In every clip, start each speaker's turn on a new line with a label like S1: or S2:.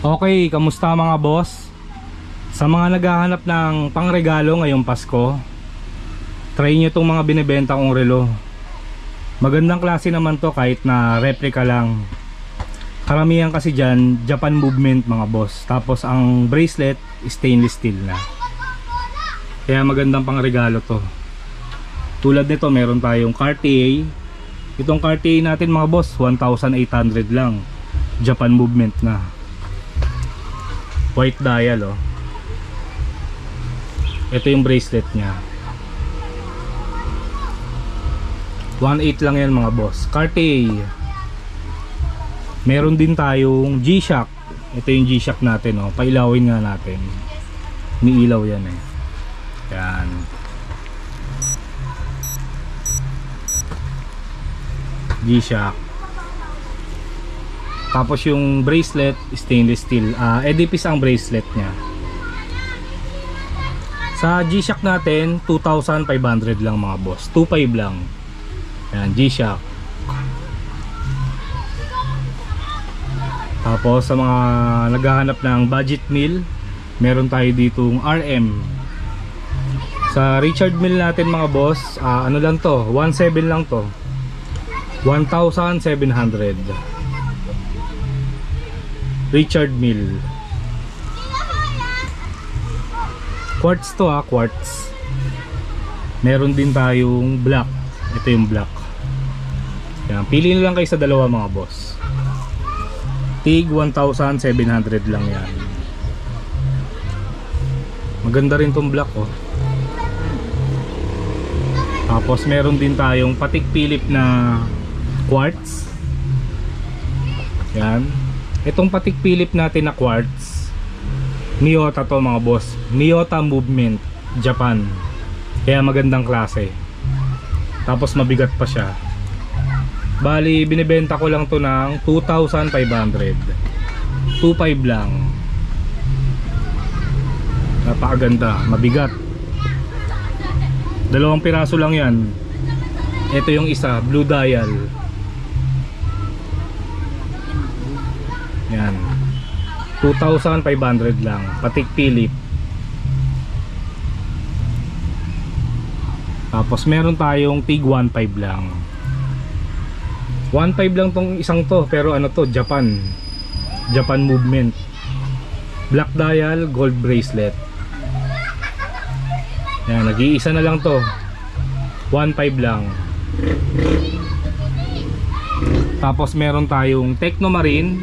S1: Okay, kamusta mga boss? Sa mga naghahanap ng pangregalo ngayong Pasko, try nyo itong mga binibenta kong relo. Magandang klase naman to kahit na replica lang. Karamihan kasi dyan, Japan movement mga boss. Tapos ang bracelet, stainless steel na. Kaya magandang pangregalo to. Tulad nito, meron tayong Cartier. Itong Cartier natin mga boss, 1,800 lang. Japan movement na. White dial oh. Ito yung bracelet niya. 1.8 lang yan mga boss. Cartier. Meron din tayong G-Shock. Ito yung G-Shock natin oh. Pailawin nga natin. Umiilaw yan eh. Yan. G-Shock. Tapos yung bracelet, stainless steel. Ah, Edipis ang bracelet niya. Sa G-Shock natin, 2,500 lang mga boss. 2,500 lang. Yan, G-Shock. Tapos sa mga naghahanap ng budget meal, meron tayo ditong RM. Sa Richard Mill natin mga boss, ah, ano lang to, 1,700 lang to. 1,700. Richard Mill. Quartz to ah, quartz. Meron din tayong black. Ito yung black. Yan, pili na lang kayo sa dalawa mga boss. Tig 1,700 lang yan. Maganda rin tong black oh. Tapos meron din tayong patik Philip na quartz. Yan. Itong patik Philip natin na quartz. Miyota to mga boss. Miyota Movement Japan. Kaya magandang klase. Tapos mabigat pa siya. Bali, binibenta ko lang to ng 2,500. 2,500 lang. Napakaganda, mabigat. Dalawang piraso lang yan. Ito yung isa, blue dial. 2,500 lang. Patik Philip. Tapos meron tayong tig 1.5 lang. 1.5 lang tong isang to pero ano to Japan. Japan movement. Black dial gold bracelet. Yan nag-iisa na lang to. 1.5 lang. Tapos meron tayong Technomarine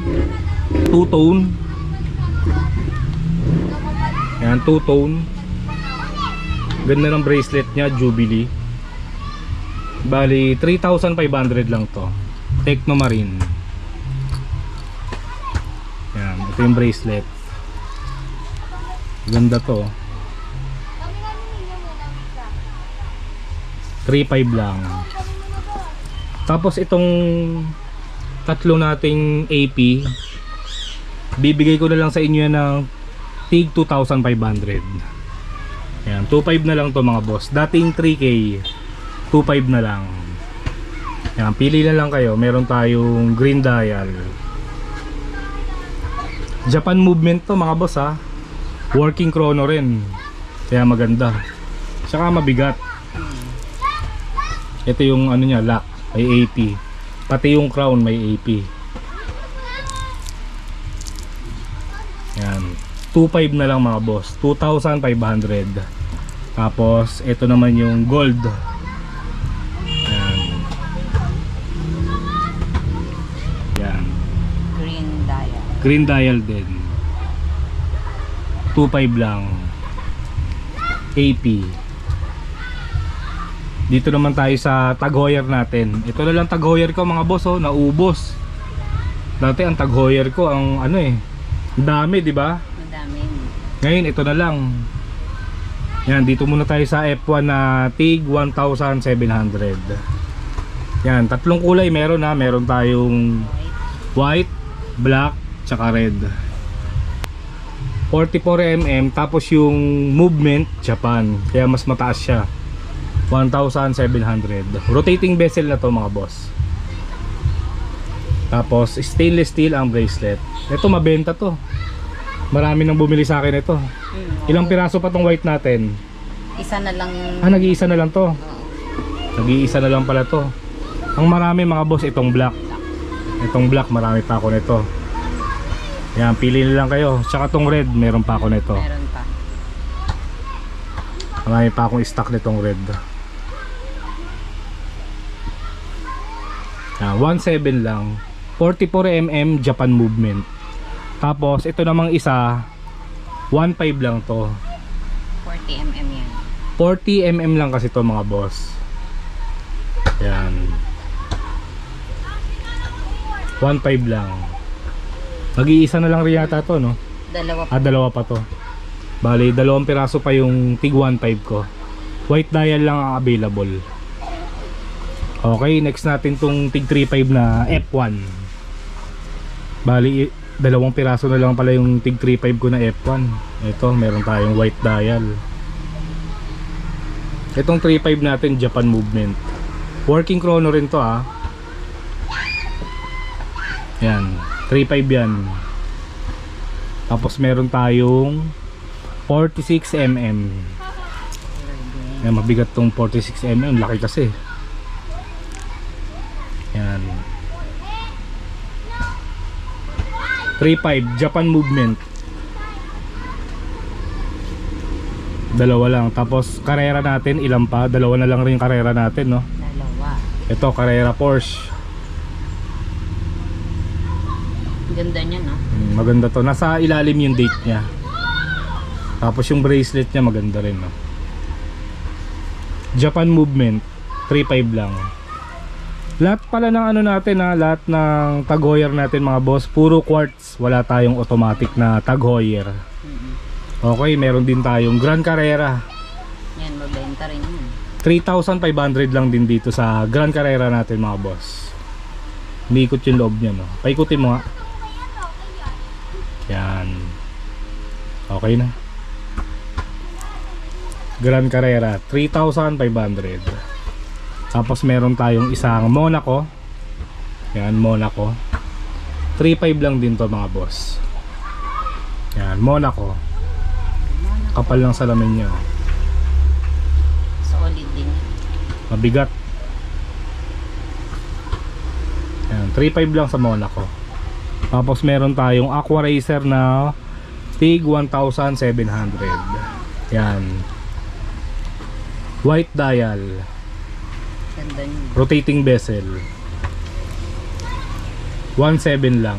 S1: two tone yan two tone ganda ng bracelet nya Jubilee bali 3,500 lang to Technomarine. Yan, ito yung bracelet. Ganda to. 3.5 lang. Tapos itong tatlo nating AP, bibigay ko na lang sa inyo ng tig 2,500. Yan, 2.5 na lang to mga boss. Dating 3K, 2.5 na lang. Yan, pili na lang kayo. Meron tayong green dial. Japan movement to mga boss ha. Working chrono rin. Kaya maganda. Tsaka mabigat. Ito yung ano niya, lock. May AP. Pati yung crown may AP. Yan. 2.5 na lang mga boss. 2,500. Tapos, ito naman yung gold. Yan. Yan.
S2: Green dial.
S1: Green dial din. 2.5 lang. AP. Dito naman tayo sa Tag Heuer natin. Ito na lang Tag Heuer ko mga boss oh, naubos. Dati ang Tag Heuer ko ang ano eh, dami, di ba? Ngayon ito na lang. Yan, dito muna tayo sa F1 na TIG 1700. Yan, tatlong kulay meron ha. Meron tayong white, black, tsaka red. 44mm tapos yung movement Japan. Kaya mas mataas siya. 1,700. Rotating bezel na to mga boss. Tapos stainless steel ang bracelet. Ito mabenta to. Marami nang bumili sa akin ito.
S2: Mm,
S1: Ilang piraso pa tong white natin?
S2: Isa na lang.
S1: Ah, nag-iisa na lang to.
S2: Oo.
S1: Nag-iisa na lang pala to. Ang marami mga boss, itong black. Itong black, marami pa ako nito. Yan, pili na lang kayo. Tsaka tong red, meron pa ako nito.
S2: Meron pa.
S1: Marami pa akong stock nitong red. Yan, 1.7 lang. 44mm Japan movement. Tapos, ito namang isa, 1.5 lang to.
S2: 40 mm yan.
S1: 40mm lang kasi to mga boss. Yan. 1.5 lang. Mag-iisa na lang rin yata to, no?
S2: Dalawa pa.
S1: Ah, dalawa pa to. Bali, dalawang piraso pa yung tig 1.5 ko. White dial lang ang available. Okay, next natin tong tig 3.5 na F1. Bali, dalawang piraso na lang pala yung tig 3.5 ko na F1. Ito, meron tayong white dial. Itong 3.5 natin, Japan movement. Working chrono rin to ah. Yan, 3.5 yan. Tapos meron tayong 46mm. Yan, mabigat tong 46mm. Laki kasi. Yan. 3.5 Japan movement. Dalawa lang. Tapos karera natin, ilan pa? Dalawa na lang rin yung karera natin, no?
S2: Dalawa.
S1: Ito, karera Porsche.
S2: Ganda niya, no?
S1: Mm, Maganda to. Nasa ilalim yung date niya. Tapos yung bracelet niya maganda rin. No? Japan Movement 3.5 lang. Lahat pala ng ano natin ha, lahat ng tag heuer natin mga boss, puro quartz. Wala tayong automatic na tag heuer.
S2: Mm-mm.
S1: Okay, meron din tayong Grand Carrera.
S2: Yan, mabenta rin yan.
S1: 3,500 lang din dito sa Grand Carrera natin mga boss. Umiikot yung loob niya no. Paikutin mo nga. Yan. Okay na. Grand Carrera 3,500. Tapos meron tayong isang Monaco. Yan, Monaco. 3,500 lang din to mga boss. Yan, Monaco. Kapal lang salamin niya. oh.
S2: Solid din yan.
S1: Mabigat. Ayan, 3.5 lang sa Monaco. Tapos meron tayong Aqua Racer na Tig 1,700. Yan. White dial.
S2: Ganda niya.
S1: Rotating bezel. 1.7 lang.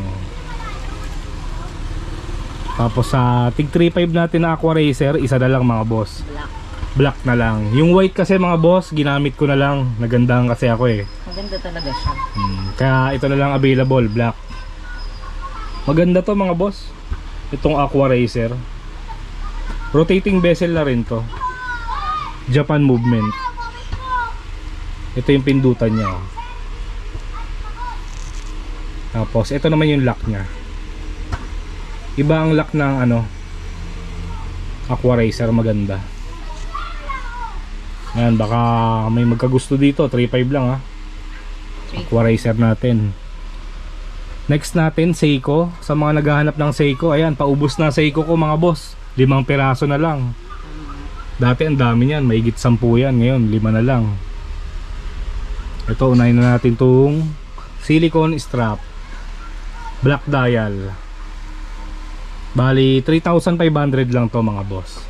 S1: Tapos sa Tig 3.5 natin na Aqua Racer, isa na lang mga boss.
S2: Black.
S1: Black na lang. Yung white kasi mga boss, ginamit ko na lang. Nagandahan kasi ako eh.
S2: Maganda talaga siya.
S1: Hmm, kaya ito na lang available, black. Maganda to mga boss. Itong Aqua Racer. Rotating bezel na rin to. Japan movement. Ito yung pindutan niya. Tapos ito naman yung lock niya. Iba ang lock ng ano Aqua Racer maganda. Yan, baka may magkagusto dito. 3.5 lang ha. Aqua Racer natin. Next natin, Seiko. Sa mga naghahanap ng Seiko, ayan, paubos na Seiko ko mga boss. Limang piraso na lang. Dati ang dami niyan, mahigit sampu yan. Ngayon, lima na lang. Ito, unahin na natin tong silicone strap. Black dial. Bali, 3,500 lang to mga boss.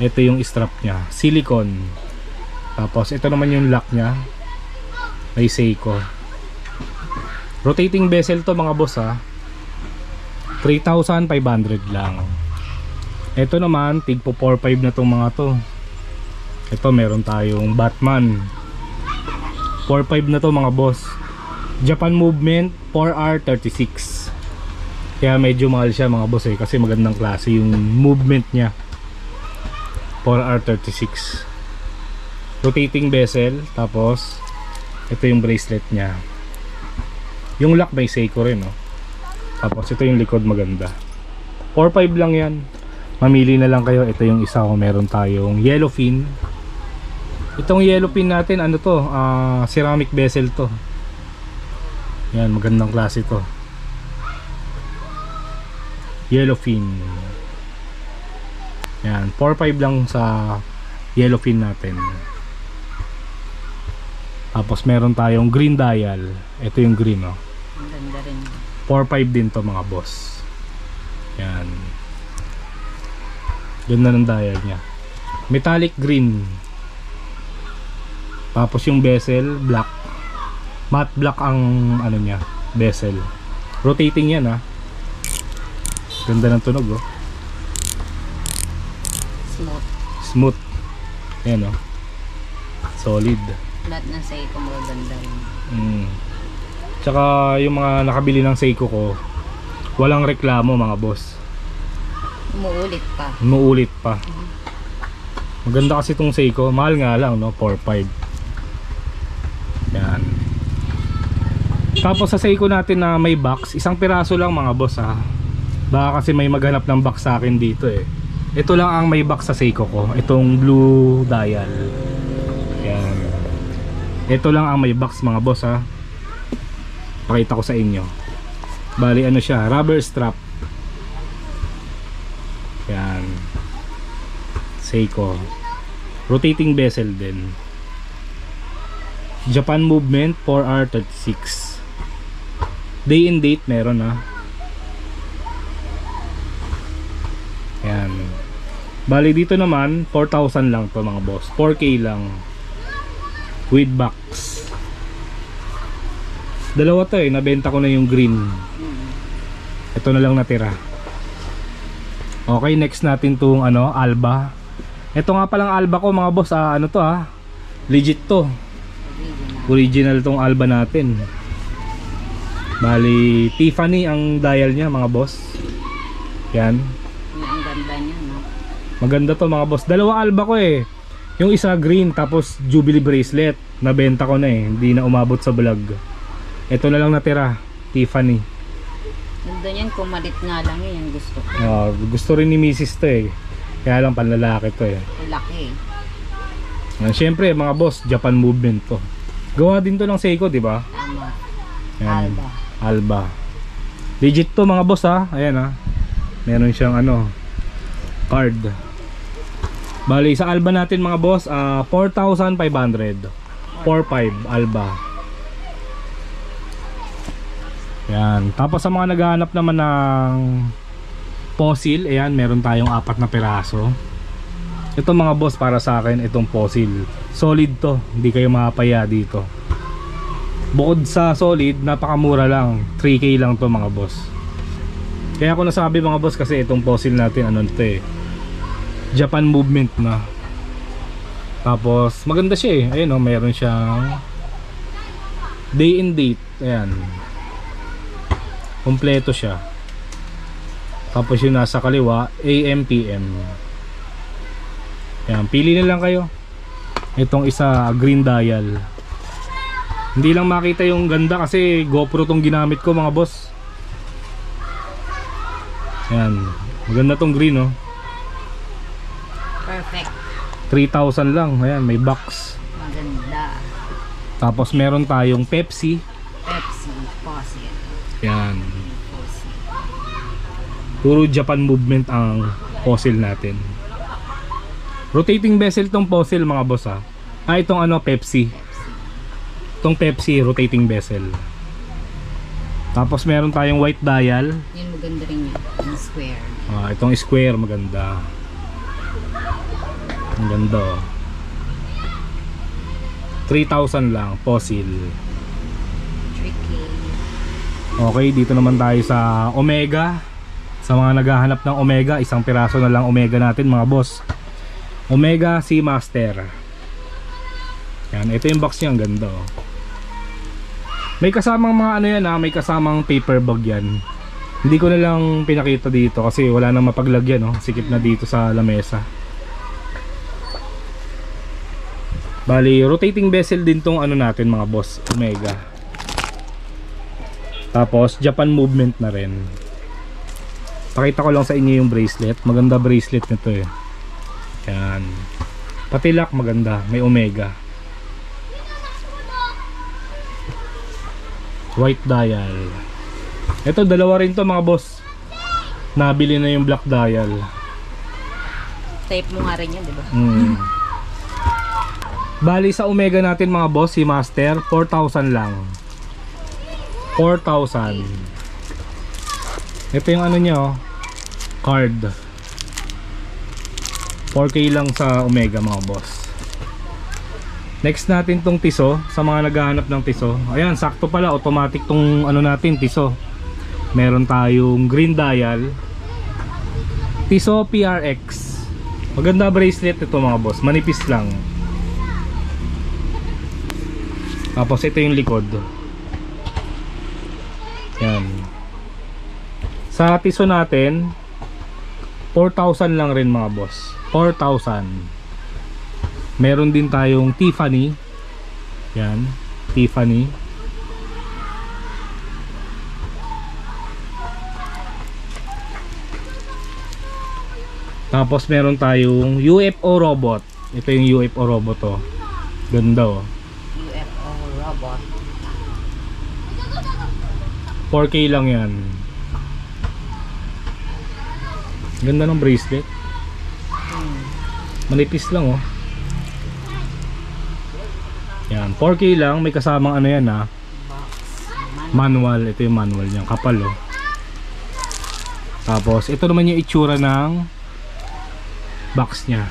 S1: Ito yung strap niya. Silicone. Tapos, ito naman yung lock niya. May Seiko. Rotating bezel to mga boss ha. 3,500 lang. Ito naman, tig po 4.5 na tong mga to. Ito meron tayong Batman. 4.5 na to mga boss. Japan Movement 4R36. Kaya medyo mahal siya mga boss eh kasi magandang klase yung movement niya. 4R36. Rotating bezel tapos ito yung bracelet niya. Yung lock may Seiko rin, no? Tapos ito yung likod maganda. 4.5 lang yan. Mamili na lang kayo. Ito yung isa ko. Meron tayong yellowfin. Itong yellowfin natin, ano to? Ah, ceramic bezel to. Yan, magandang klase to. yellowfin. Yan, 4.5 lang sa yellowfin natin. Tapos meron tayong green dial. Ito yung green, oh.
S2: Ang ganda rin.
S1: 4.5 din to mga boss. Yan. Ganda ng dial niya. Metallic green. Tapos yung bezel, black. Matte black ang ano niya, bezel. Rotating yan ha. Ganda ng tunog oh.
S2: Smooth.
S1: Smooth. Yan oh. Solid.
S2: Lahat ng Seiko magaganda rin.
S1: Mm. Tsaka yung mga nakabili ng Seiko ko, walang reklamo mga boss.
S2: Umuulit pa.
S1: Umuulit pa. Maganda kasi itong Seiko. Mahal nga lang, no? 4.5. Yan. Tapos sa Seiko natin na may box, isang piraso lang mga boss ha. Baka kasi may maghanap ng box sa akin dito eh. Ito lang ang may box sa Seiko ko. Itong blue dial. Yan. Ito lang ang may box mga boss ha. Pakita ko sa inyo. Bali ano siya, rubber strap. Yan. Seiko. Rotating bezel din. Japan movement 4R36. Day and date meron ah. Yan. Bali dito naman 4,000 lang to mga boss. 4K lang. With box. Dalawa to eh. Nabenta ko na yung green. Ito na lang natira. Okay, next natin tong ano, Alba. Ito nga palang Alba ko mga boss, ah, ano to ah. Legit to.
S2: Original
S1: tong Alba natin. Bali, Tiffany ang dial niya mga boss. Yan.
S2: Ang ganda niya, no?
S1: Maganda to mga boss. Dalawa Alba ko eh. Yung isa green tapos Jubilee bracelet. Nabenta ko na eh. Hindi na umabot sa vlog. Ito na lang natira. Tiffany.
S2: Ganda niyan, kumalit nga lang yun. Yung gusto ko.
S1: Ah, gusto rin ni Mrs. to eh. Kaya lang panlalaki to eh.
S2: Laki eh.
S1: Uh, Siyempre mga boss, Japan movement to. Gawa din to ng Seiko, di ba?
S2: Tama. Alba.
S1: Alba. Legit to mga boss ha. Ayan ha. Meron siyang ano card. Bali sa Alba natin mga boss, ah 4,500. 4,500 Alba. Yan. Tapos sa mga naghahanap naman ng fossil, ayan, meron tayong apat na piraso. Ito mga boss para sa akin itong fossil. Solid to, hindi kayo mapaya dito. Bukod sa solid, napakamura lang. 3k lang to mga boss. Kaya ako nasabi mga boss kasi itong fossil natin ano to eh. Japan movement na. Tapos maganda siya eh. Ayun oh, meron siyang day and date. Ayan. Kompleto siya. Tapos yung nasa kaliwa, AM PM. Ayan, pili na lang kayo. Itong isa green dial. Hindi lang makita yung ganda kasi GoPro tong ginamit ko mga boss. Ayan. Maganda tong green oh.
S2: Perfect.
S1: 3,000 lang. Ayan, may box.
S2: Maganda.
S1: Tapos meron tayong Pepsi.
S2: Pepsi. Fossil.
S1: Ayan.
S2: Fossil.
S1: Puro Japan movement ang fossil natin. Rotating bezel tong fossil mga boss ha. Ah, itong ano, Pepsi. Itong Pepsi rotating bezel. Tapos meron tayong white dial.
S2: Yan maganda rin yun. Yung square.
S1: Ah, itong square maganda. Ang ganda oh. 3,000 lang, fossil.
S2: Tricky.
S1: Okay, dito naman tayo sa Omega. Sa mga naghahanap ng Omega, isang piraso na lang Omega natin mga boss. Omega Seamaster. Yan, ito yung box niya, ang ganda oh. May kasamang mga ano yan ha, may kasamang paper bag yan. Hindi ko na lang pinakita dito kasi wala nang mapaglagyan oh. Sikip na dito sa lamesa. Bali, rotating bezel din tong ano natin mga boss, Omega. Tapos Japan movement na rin. Pakita ko lang sa inyo yung bracelet. Maganda bracelet nito eh. Yan. Pati lock maganda, may Omega. White dial. Ito dalawa rin to mga boss. nabili na yung black dial.
S2: Tape mo nga rin yan, di ba?
S1: Mm. Bali sa Omega natin mga boss, si Master, 4,000 lang. 4,000. Ito yung ano niya oh, card. 4K lang sa Omega mga boss. Next natin tong Tiso, sa mga naghahanap ng Tiso. Ayan, sakto pala, automatic tong ano natin, Tiso. Meron tayong green dial. Tiso PRX. Maganda bracelet ito mga boss, manipis lang. Tapos ito yung likod. Yan. Sa tiso natin, 4,000 lang rin mga boss. 4,000. Meron din tayong Tiffany. Yan, Tiffany. Tapos meron tayong UFO robot. Ito yung UFO robot to. Ganda oh.
S2: UFO robot.
S1: 4K lang yan. Ganda ng bracelet.
S2: Hmm.
S1: Manipis lang oh. Yan, 4K lang. May kasamang ano yan.
S2: Box.
S1: Manual. Ito yung manual niya. Kapal oh. Tapos, ito naman yung itsura ng box niya.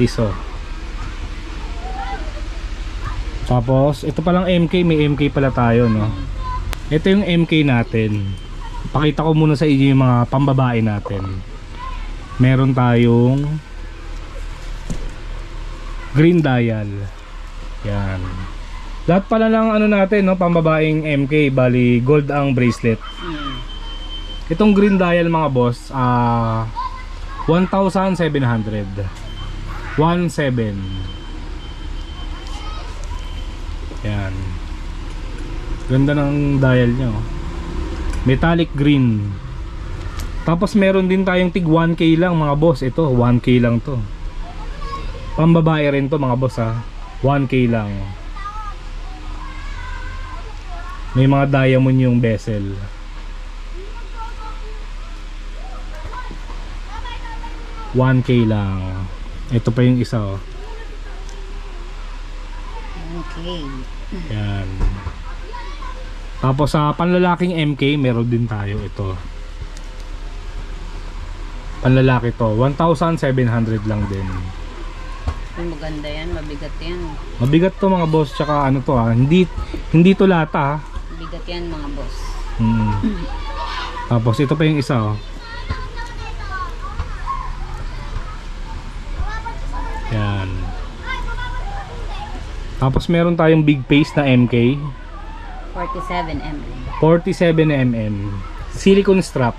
S1: Tiso. Tapos, ito palang MK. May MK pala tayo, no? Ito yung MK natin. Pakita ko muna sa inyo yung mga pambabae natin. Meron tayong green dial. Yan. Lahat pala ng ano natin, no, pambabaeng MK, bali gold ang bracelet.
S2: Hmm.
S1: Itong green dial mga boss, ah 1,700. 1,700. Yan. Ganda ng dial niya, oh. Metallic green. Tapos meron din tayong tig 1K lang mga boss. Ito, 1K lang to. Pambabae rin to mga boss ha. 1K lang. May mga diamond yung bezel. One K lang. Ito pa yung isa oh.
S2: Okay.
S1: Yan. Tapos sa panlalaking MK, meron din tayo ito. Panlalaki to, 1,700 lang din.
S2: Maganda yan, mabigat yan.
S1: Mabigat to mga boss, tsaka ano to ah, hindi hindi to lata ah.
S2: Mabigat yan mga boss.
S1: Mm. Tapos ito pa yung isa oh. Yan. Tapos meron tayong big face na MK,
S2: 47 mm.
S1: 47mm. Silicone strap.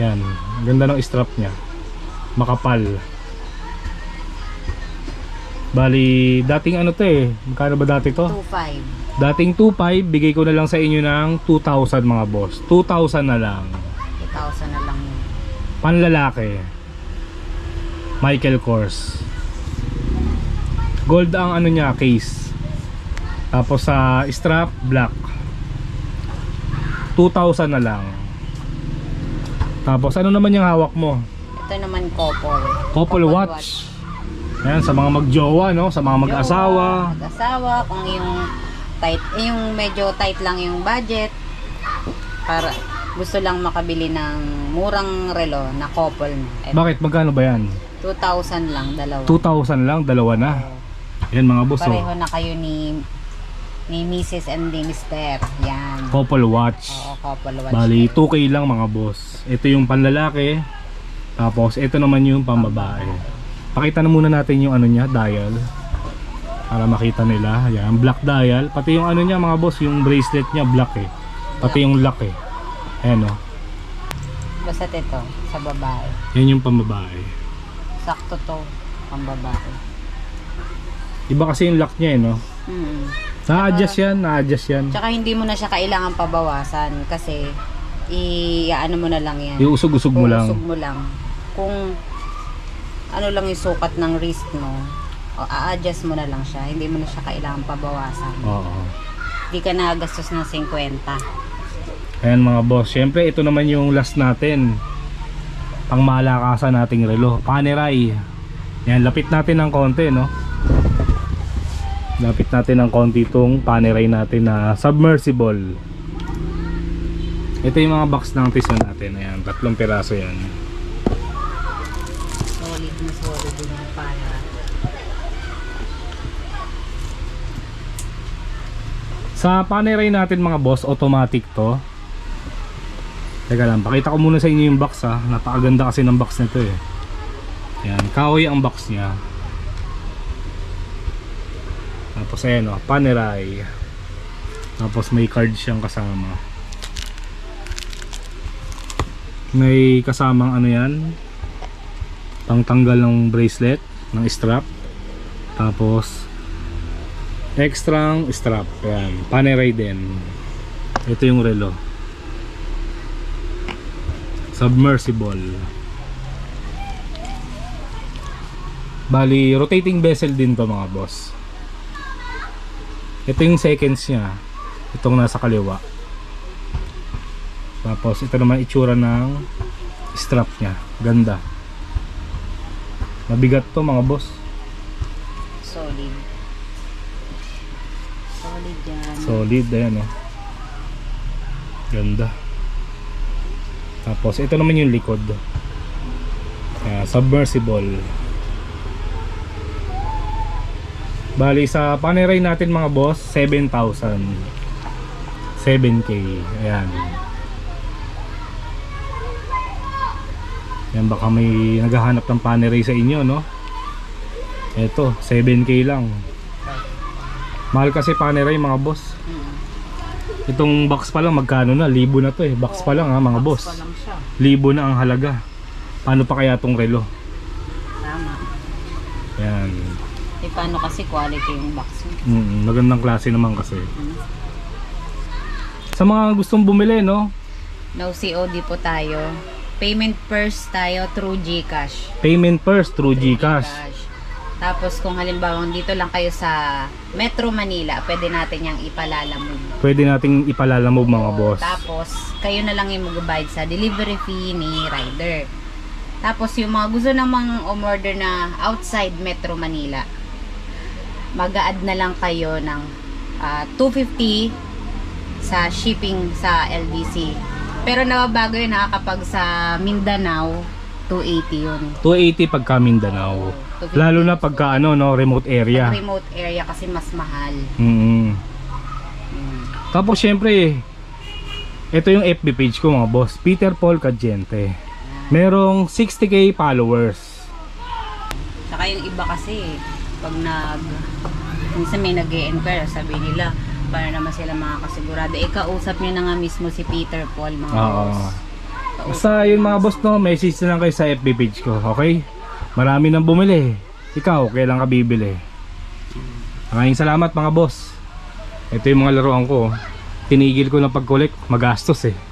S1: Yan, ganda ng strap niya. Makapal. Bali, dating ano to eh. Magkano ba dati to?
S2: 25.
S1: Dating 2.5, bigay ko na lang sa inyo ng 2,000 mga boss. 2,000 na lang.
S2: 2,000 na lang yun.
S1: Panlalaki. Michael Kors. Gold ang ano niya, case. Tapos sa strap, black. 2,000 na lang. Tapos ano naman yung hawak mo?
S2: Ito naman couple.
S1: Couple watch. Ayan, sa mga magjowa, no? Sa mga mag-asawa.
S2: Mag-asawa, kung yung tight, eh, yung medyo tight lang yung budget. Para gusto lang makabili ng murang relo na couple. Eh,
S1: Bakit? Magkano ba yan?
S2: 2,000 lang, dalawa.
S1: 2,000 lang, dalawa na. Yan mga boss, oh.
S2: Pareho na kayo ni ni Mrs. and ni Mr. Yan.
S1: Couple watch.
S2: Oo, couple watch.
S1: Bali, 2K lang mga boss. Ito yung panlalaki. Tapos, ito naman yung pambabae. Pakita na muna natin yung ano niya, dial. Para makita nila. Ayan, black dial. Pati yung ano niya mga boss, yung bracelet niya black eh. Pati yung lock eh. Ayan o.
S2: Basta ito, sa babae.
S1: Yan yung pambabae.
S2: Sakto to, ang babae.
S1: Iba kasi yung lock niya eh no.
S2: Hmm.
S1: Na-adjust yan, na-adjust yan.
S2: Tsaka hindi mo na siya kailangan pabawasan kasi i-ano mo na lang yan.
S1: Iusog-usog mo lang.
S2: Uusog mo lang. Kung ano lang yung sukat ng wrist mo, o a-adjust mo na lang siya. Hindi mo na siya kailangan pabawasan.
S1: Oo.
S2: Di ka nagastos ng 50.
S1: Ayan mga boss, syempre ito naman yung last natin. Pang malakasan nating relo, Panerai. Yan, lapit natin ng konti, no? Lapit natin ng konti itong Panerai natin na submersible. Ito yung mga box ng tison natin. Ayan, tatlong piraso yan.
S2: Solid na solid din yung para.
S1: Sa Panerai natin mga boss, automatic to. Teka lang, pakita ko muna sa inyo yung box ha. Napakaganda kasi ng box nito eh. Yan, kahoy ang box niya. Tapos ayan o, Panerai. Tapos may card siyang kasama. May kasamang ano yan. Pangtanggal ng bracelet, ng strap. Tapos extrang strap. Ayan, Panerai din. Ito yung relo. Submersible. Bali, rotating vessel din to mga boss. Ito yung seconds niya. Itong nasa kaliwa. Tapos ito naman itsura ng strap niya. Ganda. Mabigat to mga boss.
S2: Solid. Solid yan.
S1: Oh. Ganda. Tapos ito naman yung likod. Ayan, submersible. Bali sa Panerai natin mga boss, 7,000. 7k. Ayan. Yan baka may naghahanap ng Panerai sa inyo, no? Ito, 7k lang. Mahal kasi Panerai mga boss.
S2: Mm.
S1: Itong box pa lang magkano na? Libo na to eh. Box pa lang ha mga boss. Libo na ang halaga. Paano pa kaya tong relo?
S2: Tama.
S1: Yan.
S2: E paano kasi quality yung box mo?
S1: Mm, magandang klase naman kasi.
S2: Mm.
S1: Sa mga gustong bumili no,
S2: No COD po tayo. Payment first tayo through GCash.
S1: payment first through GCash.
S2: Tapos kung halimbawa dito lang kayo sa Metro Manila, pwede natin yung ipalalamog.
S1: Pwede nating ipalalamove mga boss.
S2: Tapos, kayo na lang yung mag-bayad sa delivery fee ni rider. Tapos, yung mga gusto namang umorder na outside Metro Manila, mag add na lang kayo ng ah, 250 sa shipping sa LBC. Pero nababago yun ha, kapag sa Mindanao, 280 yun.
S1: 280 pagka Mindanao.
S2: 250
S1: Lalo na pagka ano no, remote
S2: Pag
S1: area.
S2: remote area kasi mas mahal.
S1: Mm.
S2: Mm.
S1: Tapos syempre, ito yung FB page ko mga boss, Peter Paul Cadiente. Merong 60k followers.
S2: Saka yung iba kasi, pag nag, minsan may nag enquire sabi nila, para naman sila makakasigurado. Eh, kausap nyo na nga mismo si Peter Paul, mga
S1: Oo.
S2: boss.
S1: Basta yun mga boss no, message na lang kayo sa FB page ko, okay? Marami nang bumili. Ikaw, kailan ka bibili? Maraming salamat mga boss. Ito yung mga laruan ko. Tinigil ko na pag-collect, magastos eh.